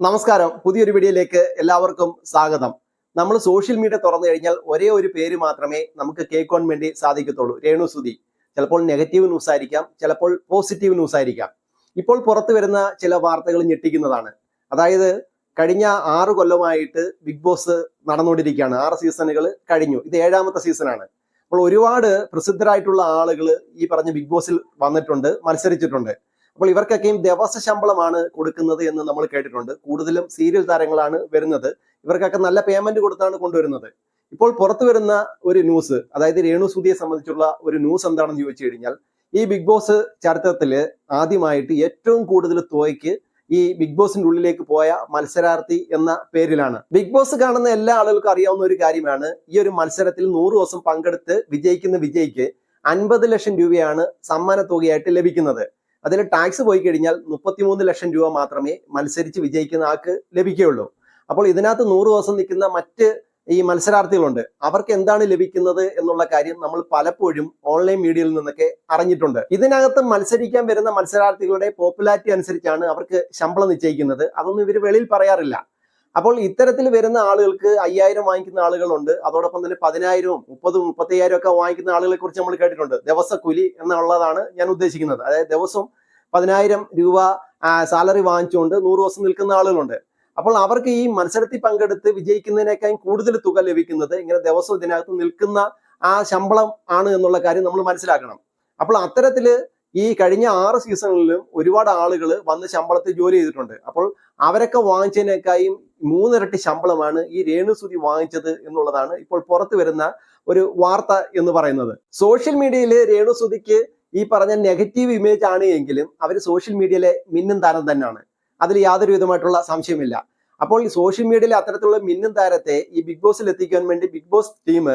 നമസ്കാരം. പുതിയൊരു വീഡിയോയിലേക്ക് എല്ലാവർക്കും സ്വാഗതം. നമ്മൾ സോഷ്യൽ മീഡിയ തുറന്നു കഴിഞ്ഞാൽ ഒരേ ഒരു പേര് മാത്രമേ നമുക്ക് കേൾക്കാൻ വേണ്ടി സാധിക്കത്തുള്ളൂ. രേണു സുധി. ചിലപ്പോൾ നെഗറ്റീവ് ന്യൂസ് ആയിരിക്കാം ചിലപ്പോൾ പോസിറ്റീവ് ന്യൂസ് ആയിരിക്കാം. ഇപ്പോൾ പുറത്തു വരുന്ന ചില വാർത്തകൾ ഞെട്ടിക്കുന്നതാണ്. അതായത് കഴിഞ്ഞ ആറ് കൊല്ലമായിട്ട് ബിഗ് ബോസ് നടന്നുകൊണ്ടിരിക്കുകയാണ്. ആറ് സീസണുകൾ കഴിഞ്ഞു. ഇത് ഏഴാമത്തെ സീസണാണ് അപ്പോൾ ഒരുപാട് പ്രസിദ്ധരായിട്ടുള്ള ആളുകൾ ഈ പറഞ്ഞ ബിഗ് ബോസിൽ വന്നിട്ടുണ്ട് മത്സരിച്ചിട്ടുണ്ട്. അപ്പോൾ ഇവർക്കൊക്കെയും ദിവസ ശമ്പളമാണ് കൊടുക്കുന്നത് എന്ന് നമ്മൾ കേട്ടിട്ടുണ്ട്. കൂടുതലും സീരിയൽ താരങ്ങളാണ് വരുന്നത്. ഇവർക്കൊക്കെ നല്ല പേയ്മെന്റ് കൊടുത്താണ് കൊണ്ടുവരുന്നത്. ഇപ്പോൾ പുറത്തു വരുന്ന ഒരു ന്യൂസ് അതായത് രേണു സുധിയെ സംബന്ധിച്ചുള്ള ഒരു ന്യൂസ് എന്താണെന്ന് ചോദിച്ചു കഴിഞ്ഞാൽ ഈ ബിഗ് ബോസ് ചരിത്രത്തിൽ ആദ്യമായിട്ട് ഏറ്റവും കൂടുതൽ തുകയ്ക്ക് ഈ ബിഗ് ബോസിന്റെ ഉള്ളിലേക്ക് പോയ മത്സരാർത്ഥി എന്ന പേരിലാണ്. ബിഗ് ബോസ് കാണുന്ന എല്ലാ ആളുകൾക്കും അറിയാവുന്ന ഒരു കാര്യമാണ് ഈ ഒരു മത്സരത്തിൽ നൂറ് ദിവസം പങ്കെടുത്ത് വിജയിക്കുന്ന വിജയിക്ക് അൻപത് ലക്ഷം രൂപയാണ് സമ്മാന തുകയായിട്ട് ലഭിക്കുന്നത്. അതിൽ ടാക്സ് പോയി കഴിഞ്ഞാൽ മുപ്പത്തിമൂന്ന് ലക്ഷം രൂപ മാത്രമേ മത്സരിച്ച് വിജയിക്കുന്ന ആൾക്ക് ലഭിക്കുകയുള്ളൂ. അപ്പോൾ ഇതിനകത്ത് നൂറ് ദിവസം നിൽക്കുന്ന മറ്റ് ഈ മത്സരാർത്ഥികളുണ്ട്. അവർക്ക് എന്താണ് ലഭിക്കുന്നത് എന്നുള്ള കാര്യം നമ്മൾ പലപ്പോഴും ഓൺലൈൻ മീഡിയയിൽ നിന്നൊക്കെ അറിഞ്ഞിട്ടുണ്ട്. ഇതിനകത്ത് മത്സരിക്കാൻ വരുന്ന മത്സരാർത്ഥികളുടെ പോപ്പുലാരിറ്റി അനുസരിച്ചാണ് അവർക്ക് ശമ്പളം നിശ്ചയിക്കുന്നത്. അതൊന്നും ഇവർ വെളിയിൽ പറയാറില്ല. അപ്പോൾ ഇത്തരത്തിൽ വരുന്ന ആളുകൾക്ക് അയ്യായിരം വാങ്ങിക്കുന്ന ആളുകളുണ്ട്. അതോടൊപ്പം തന്നെ പതിനായിരവും മുപ്പതും മുപ്പത്തയ്യായിരം ഒക്കെ വാങ്ങിക്കുന്ന ആളുകളെ കുറിച്ച് നമ്മൾ കേട്ടിട്ടുണ്ട്. ദിവസക്കൂലി എന്നുള്ളതാണ് ഞാൻ ഉദ്ദേശിക്കുന്നത്. അതായത് ദിവസം പതിനായിരം രൂപ സാലറി വാങ്ങിച്ചുകൊണ്ട് നൂറ് ദിവസം നിൽക്കുന്ന ആളുകളുണ്ട്. അപ്പോൾ അവർക്ക് ഈ മത്സരത്തിൽ പങ്കെടുത്ത് വിജയിക്കുന്നതിനേക്കാൾ കൂടുതൽ തുക ലഭിക്കുന്നത് ഇങ്ങനെ ദിവസവും ഇതിനകത്ത് നിൽക്കുന്ന ആ ശമ്പളം ആണ് എന്നുള്ള കാര്യം നമ്മൾ മനസ്സിലാക്കണം. അപ്പോൾ അത്തരത്തിൽ ഈ കഴിഞ്ഞ ആറ് സീസണുകളിലും ഒരുപാട് ആളുകൾ വന്ന് ശമ്പളത്തിൽ ജോലി ചെയ്തിട്ടുണ്ട്. അപ്പോൾ അവരൊക്കെ വാങ്ങിച്ചതിനേക്കായും മൂന്നിരട്ടി ശമ്പളമാണ് ഈ രേണുസുതി വാങ്ങിച്ചത് എന്നുള്ളതാണ് ഇപ്പോൾ പുറത്തു വരുന്ന ഒരു വാർത്ത എന്ന് പറയുന്നത്. സോഷ്യൽ മീഡിയയിൽ രേണുസുതിക്ക് ഈ പറഞ്ഞ നെഗറ്റീവ് ഇമേജ് ആണ് എങ്കിലും അവർ സോഷ്യൽ മീഡിയയിലെ മിന്നും താരം തന്നെയാണ്. അതിൽ യാതൊരു വിധമായിട്ടുള്ള സംശയമില്ല അപ്പോൾ ഈ സോഷ്യൽ മീഡിയയിലെ അത്തരത്തിലുള്ള മിന്നും താരത്തെ ഈ ബിഗ് ബോസിൽ എത്തിക്കാൻ വേണ്ടി ബിഗ് ബോസ് ടീം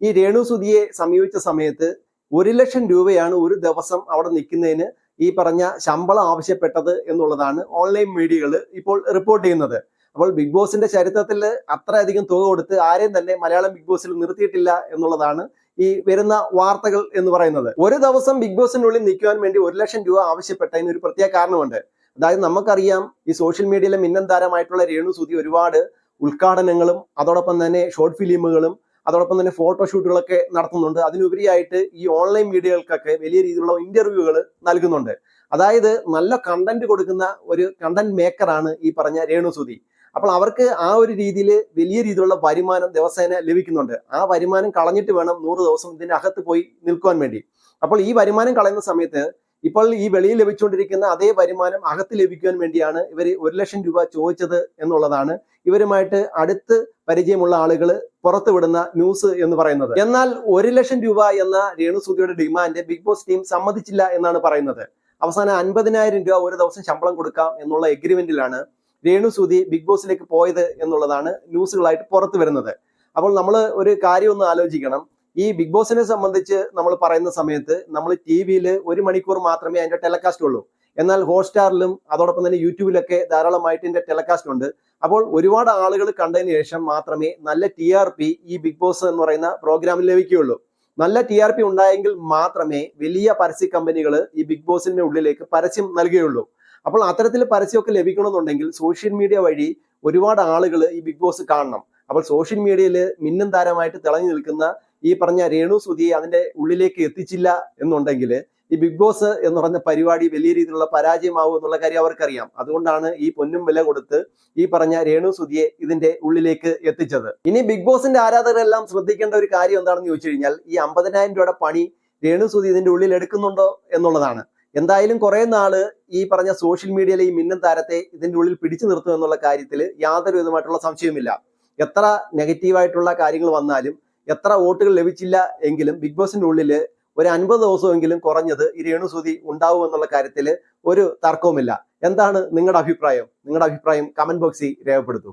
ഈ രേണു സുധിയെ സമീപിച്ച സമയത്ത് ഒരു ലക്ഷം രൂപയാണ് ഒരു ദിവസം അവിടെ നിൽക്കുന്നതിന് ഈ പറഞ്ഞ ശമ്പളം ആവശ്യപ്പെട്ടത് എന്നുള്ളതാണ് ഓൺലൈൻ മീഡിയകൾ ഇപ്പോൾ റിപ്പോർട്ട് ചെയ്യുന്നത്. അപ്പോൾ ബിഗ് ബോസിന്റെ ചരിത്രത്തിൽ അത്രയധികം തുക കൊടുത്ത് ആരെയും തന്നെ മലയാളം ബിഗ് ബോസിൽ നിർത്തിയിട്ടില്ല എന്നുള്ളതാണ് ഈ വരുന്ന വാർത്തകൾ എന്ന് പറയുന്നത്. ഒരു ദിവസം ബിഗ് ബോസിനുള്ളിൽ നിൽക്കുവാൻ വേണ്ടി ഒരു ലക്ഷം രൂപ ആവശ്യപ്പെട്ടതിന് ഒരു പ്രത്യേക കാരണമുണ്ട്. അതായത് നമുക്കറിയാം ഈ സോഷ്യൽ മീഡിയയിലെ മിന്നൻ താരമായിട്ടുള്ള രേണു സുധി ഒരുപാട് ഉദ്ഘാടനങ്ങളും അതോടൊപ്പം തന്നെ ഷോർട്ട് ഫിലിമുകളും അതോടൊപ്പം തന്നെ ഫോട്ടോഷൂട്ടുകളൊക്കെ നടത്തുന്നുണ്ട്. അതിനുപരിയായിട്ട് ഈ ഓൺലൈൻ മീഡിയകൾക്കൊക്കെ വലിയ രീതിയിലുള്ള ഇന്റർവ്യൂകൾ നൽകുന്നുണ്ട്. അതായത് നല്ല കണ്ടന്റ് കൊടുക്കുന്ന ഒരു കണ്ടന്റ് മേക്കറാണ് ഈ പറഞ്ഞ രേണു സുധി. അപ്പോൾ അവർക്ക് ആ ഒരു രീതിയിൽ വലിയ രീതിയിലുള്ള വരുമാനം ദിവസേന ലഭിക്കുന്നുണ്ട്. ആ വരുമാനം കളഞ്ഞിട്ട് വേണം നൂറ് ദിവസം ഇതിന്റെ അകത്ത് പോയി നിൽക്കുവാൻ വേണ്ടി. അപ്പോൾ ഈ വരുമാനം കളയുന്ന സമയത്ത് ഇപ്പോൾ ഈ വെളിയിൽ ലഭിച്ചുകൊണ്ടിരിക്കുന്ന അതേ വരുമാനം അകത്ത് ലഭിക്കുവാൻ വേണ്ടിയാണ് ഇവർ ഒരു ലക്ഷം രൂപ ചോദിച്ചത് എന്നുള്ളതാണ്. ഇവരുമായിട്ട് അടുത്ത് പരിചയമുള്ള ആളുകൾ പുറത്തുവിടുന്ന ന്യൂസ് എന്ന് പറയുന്നത്. എന്നാൽ ഒരു ലക്ഷം രൂപ എന്ന രേണുസുതിയുടെ ഡിമാൻഡ് ബിഗ് ബോസ് ടീം സമ്മതിച്ചില്ല എന്നാണ് പറയുന്നത്. അവസാനം അൻപതിനായിരം രൂപ ഒരു ദിവസം ശമ്പളം കൊടുക്കാം എന്നുള്ള എഗ്രിമെന്റിലാണ് രേണുസുതി ബിഗ് ബോസിലേക്ക് പോയത് എന്നുള്ളതാണ് ന്യൂസുകളായിട്ട് പുറത്തു വരുന്നത്. അപ്പോൾ നമ്മൾ ഒരു കാര്യം ഒന്ന് ആലോചിക്കണം. ഈ ബിഗ് ബോസിനെ സംബന്ധിച്ച് നമ്മൾ പറയുന്ന സമയത്ത് നമ്മൾ ടി വിയിൽ ഒരു മണിക്കൂർ മാത്രമേ അതിന്റെ ടെലികാസ്റ്റ് ഉള്ളൂ. എന്നാൽ ഹോട്ട്സ്റ്റാറിലും അതോടൊപ്പം തന്നെ യൂട്യൂബിലൊക്കെ ധാരാളമായിട്ട് ഇതിന്റെ ടെലികാസ്റ്റ് ഉണ്ട്. അപ്പോൾ ഒരുപാട് ആളുകൾ കണ്ടതിന് ശേഷം മാത്രമേ നല്ല ടി ആർ പി ഈ ബിഗ് ബോസ് എന്ന് പറയുന്ന പ്രോഗ്രാമിൽ ലഭിക്കുകയുള്ളൂ. നല്ല ടി ആർ പി ഉണ്ടായെങ്കിൽ മാത്രമേ വലിയ പരസ്യ കമ്പനികൾ ഈ ബിഗ് ബോസിന്റെ ഉള്ളിലേക്ക് പരസ്യം നൽകുകയുള്ളൂ. അപ്പോൾ അത്തരത്തിൽ പരസ്യമൊക്കെ ലഭിക്കണമെന്നുണ്ടെങ്കിൽ സോഷ്യൽ മീഡിയ വഴി ഒരുപാട് ആളുകൾ ഈ ബിഗ് ബോസ് കാണണം. അപ്പോൾ സോഷ്യൽ മീഡിയയിൽ മിന്നും താരമായിട്ട് തിളങ്ങി നിൽക്കുന്ന ഈ പറഞ്ഞ രേണു സുധിയെ അതിന്റെ ഉള്ളിലേക്ക് എത്തിച്ചില്ല എന്നുണ്ടെങ്കിൽ ഈ ബിഗ് ബോസ് എന്ന് പറഞ്ഞ പരിപാടി വലിയ രീതിയിലുള്ള പരാജയമാവും എന്നുള്ള കാര്യം അവർക്കറിയാം. അതുകൊണ്ടാണ് ഈ പൊന്നും വില കൊടുത്ത് ഈ പറഞ്ഞ രേണു സുധിയെ ഇതിന്റെ ഉള്ളിലേക്ക് എത്തിച്ചത്. ഇനി ബിഗ് ബോസിന്റെ ആരാധകരെല്ലാം ശ്രദ്ധിക്കേണ്ട ഒരു കാര്യം എന്താണെന്ന് ചോദിച്ചു കഴിഞ്ഞാൽ ഈ അമ്പതിനായിരം രൂപയുടെ പണി രേണു സുധി ഇതിന്റെ ഉള്ളിൽ എടുക്കുന്നുണ്ടോ എന്നുള്ളതാണ്. എന്തായാലും കുറെ നാൾ ഈ പറഞ്ഞ സോഷ്യൽ മീഡിയയിലെ ഈ മിന്നും താരത്തെ ഇതിന്റെ ഉള്ളിൽ പിടിച്ചു നിർത്തും എന്നുള്ള കാര്യത്തിൽ യാതൊരു വിധമായിട്ടുള്ള സംശയവുമില്ല. എത്ര നെഗറ്റീവായിട്ടുള്ള കാര്യങ്ങൾ വന്നാലും എത്ര വോട്ടുകൾ ലഭിച്ചില്ല എങ്കിലും ബിഗ് ബോസിന്റെ ഉള്ളിൽ ഒരു അൻപത് ദിവസമെങ്കിലും കുറഞ്ഞത് ഈ രേണുസൂതി ഉണ്ടാവും എന്നുള്ള കാര്യത്തിൽ ഒരു തർക്കവുമില്ല. എന്താണ് നിങ്ങളുടെ അഭിപ്രായം? നിങ്ങളുടെ അഭിപ്രായം കമന്റ് ബോക്സിൽ രേഖപ്പെടുത്തൂ.